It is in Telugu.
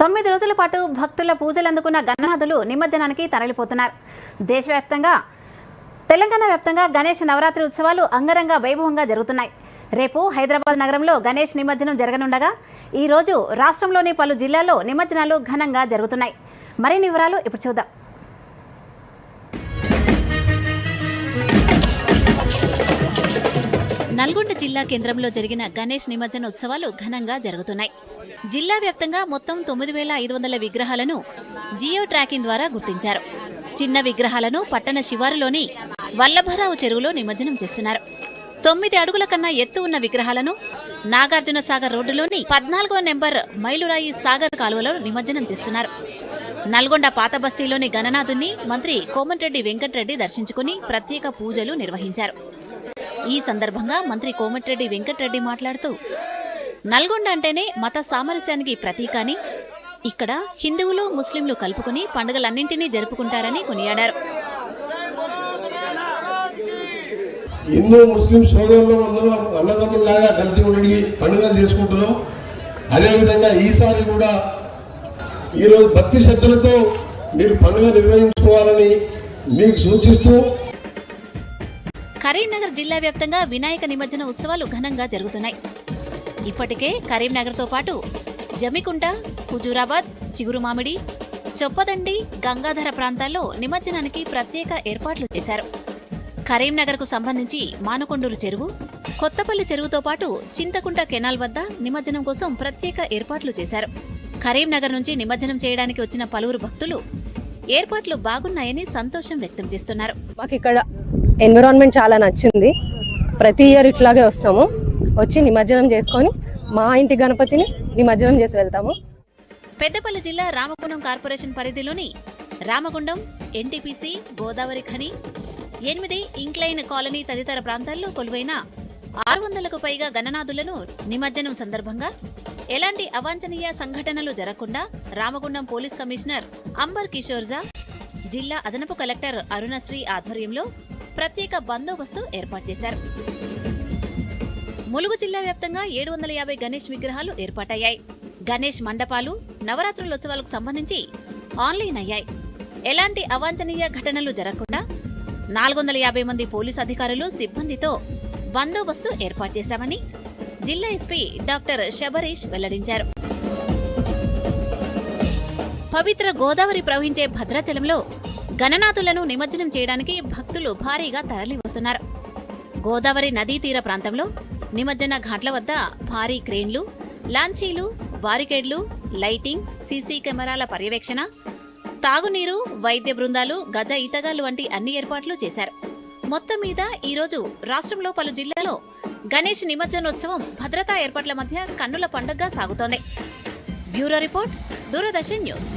తొమ్మిది రోజుల పాటు భక్తుల పూజలు అందుకున్న గణనాథులు నిమజ్జనానికి తరలిపోతున్నారు. దేశవ్యాప్తంగా తెలంగాణ వ్యాప్తంగా గణేష్ నవరాత్రి ఉత్సవాలు అంగరంగ వైభవంగా జరుగుతున్నాయి. రేపు హైదరాబాద్ నగరంలో గణేష్ నిమజ్జనం జరగనుండగా ఈరోజు రాష్ట్రంలోని పలు జిల్లాల్లో నిమజ్జనాలు ఘనంగా జరుగుతున్నాయి. మరిన్ని వివరాలు ఇప్పుడు చూద్దాం. నల్గొండ జిల్లా కేంద్రంలో జరిగిన గణేష్ నిమజ్జన ఉత్సవాలు ఘనంగా జరుగుతున్నాయి. జిల్లా వ్యాప్తంగా మొత్తం తొమ్మిది వేల ఐదు వందల విగ్రహాలను జియో ట్రాకింగ్ ద్వారా గుర్తించారు. చిన్న విగ్రహాలను పట్టణ శివారులోని వల్లభరావు చెరువులో నిమజ్జనం చేస్తున్నారు. తొమ్మిది అడుగుల కన్నా ఎత్తు ఉన్న విగ్రహాలను నాగార్జున సాగర్ రోడ్డులోని పద్నాలుగో నెంబర్ మైలురాయి సాగర్ కాలువలో నిమజ్జనం చేస్తున్నారు. నల్గొండ పాత బస్తీలోని గణనాథుని మంత్రి కోమటిరెడ్డి వెంకటరెడ్డి దర్శించుకుని ప్రత్యేక పూజలు నిర్వహించారు. ఈ సందర్భంగా మంత్రి కోమటిరెడ్డి వెంకటరెడ్డి మాట్లాడుతూ నల్గొండ అంటేనే మత సామరస్యానికి ప్రతీక అని. ఇక్కడ హిందువులు ముస్లింలు కలుపుకుని పండుగలన్నింటినీ జరుపుకుంటారని కొనియాడారు. హిందూ ముస్లిం సోదరులు అందరం అన్నదమ్ముల్లాగా కలిసి ఉండి పండుగలు చేసుకుంటున్నాం. అదేవిధంగా ఈసారి కూడా ఈరోజు భక్తి శ్రద్ధలతో మీరు పండుగ నిర్వహించుకోవాలని మీకు సూచిస్తూ కరీంనగర్ జిల్లా వ్యాప్తంగా వినాయక నిమజ్జన ఉత్సవాలు ఘనంగా జరుగుతున్నాయి. ఇప్పటికే కరీంనగర్తో పాటు జమికుంట హుజూరాబాద్ చిగురుమామిడి చొప్పదండి గంగాధర ప్రాంతాల్లో నిమజ్జనానికి ప్రత్యేక ఏర్పాట్లు చేశారు. కరీంనగర్కు సంబంధించి మానకొండూరు చెరువు కొత్తపల్లి చెరువుతో పాటు చింతకుంట కెనాల్ వద్ద నిమజ్జనం కోసం ప్రత్యేక ఏర్పాట్లు చేశారు. కరీంనగర్ నుంచి నిమజ్జనం చేయడానికి వచ్చిన పలువురు భక్తులు ఏర్పాట్లు బాగున్నాయని సంతోషం వ్యక్తం చేస్తున్నారు. మాకు ఇక్కడ ఎన్విరాన్మెంట్ చాలా నచ్చింది. ప్రతి ఇయర్ ఇట్లాగే వస్తాము. వచ్చి నిమజ్జనం చేసుకొని మా ఇంటి గణపతిని నిమజ్జనం చేసి వెళ్తాము. పెద్దపల్లి జిల్లా రామగుండం కార్పొరేషన్ పరిధిలోని రామగుండం ఎన్టీపీసీ గోదావరి ఖని ఎనిమిది ఇంక్లైన్ కాలనీ తదితర ప్రాంతాల్లో కొలువైన ఆరు వందలకు పైగా గణనాథులను నిమజ్జనం సందర్భంగా ఎలాంటి అవాంఛనీయ సంఘటనలు జరగకుండా రామగుండం పోలీస్ కమిషనర్ అంబర్ కిషోర్జా జిల్లా అదనపు కలెక్టర్ అరుణశ్రీ ఆధ్వర్యంలో ప్రత్యేక బందోబస్తు ఏర్పాటు చేశారు. ములుగు జిల్లా వ్యాప్తంగా ఏడు వందల యాభై గణేష్ విగ్రహాలు ఏర్పాటయ్యాయి. గణేష్ మండపాలు నవరాత్రులోత్సవాలకు సంబంధించి ఆన్లైన్ అయ్యాయి. ఎలాంటి అవాంఛనీయ ఘటనలు జరగకుండా నాలుగు వందల యాభై మంది పోలీసు అధికారులు సిబ్బందితో బందోబస్తు ఏర్పాటు చేశామని జిల్లా ఎస్పీ డాక్టర్ శబరీష్ వెల్లడించారు. పవిత్ర గోదావరి ప్రవహించే భద్రాచలంలో గణనాథులను నిమజ్జనం చేయడానికి భక్తులు భారీగా తరలి వస్తున్నారు గోదావరి నదీ తీర ప్రాంతంలో నిమజ్జన ఘాట్ల వద్ద భారీ క్రేన్లు లాంచీలు బారికేడ్లు లైటింగ్ సీసీ కెమెరాల పర్యవేక్షణ తాగునీరు వైద్య బృందాలు గజ ఈతగాలు వంటి అన్ని ఏర్పాట్లు చేశారు. మొత్తం మీద ఈరోజు రాష్ట్రంలో పలు జిల్లాలో గణేష్ నిమజ్జనోత్సవం భద్రతా ఏర్పాట్ల మధ్య కన్నుల పండుగగా సాగుతోంది. Bureau report Doordarshan news.